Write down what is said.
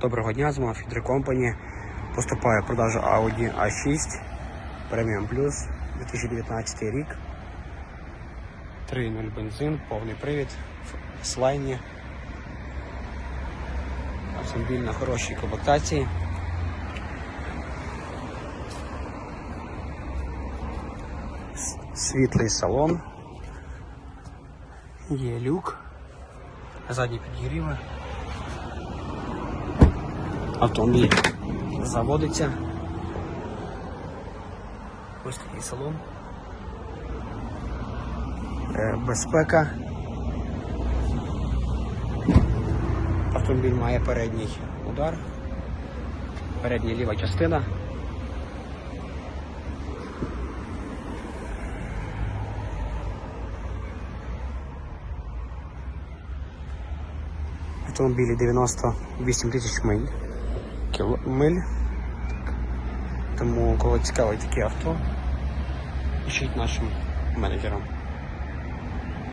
Доброго дня, з Мафідри Company. Поступає в продажу Audi A6 Premium Plus 2019 рік. 3.0 бензин, повний привід, слайні. Автомобіль на хорошій комплектації. Світлий салон. Є люк. Задні підігріви. Автомобіль заводиться. Ось такий салон. Е, Безпека. Автомобіль має передній удар. Передня ліва частина. Автомобілі 98 тисяч миль. Миль. Тому, коли цікавить таке авто, пишіть нашим менеджерам.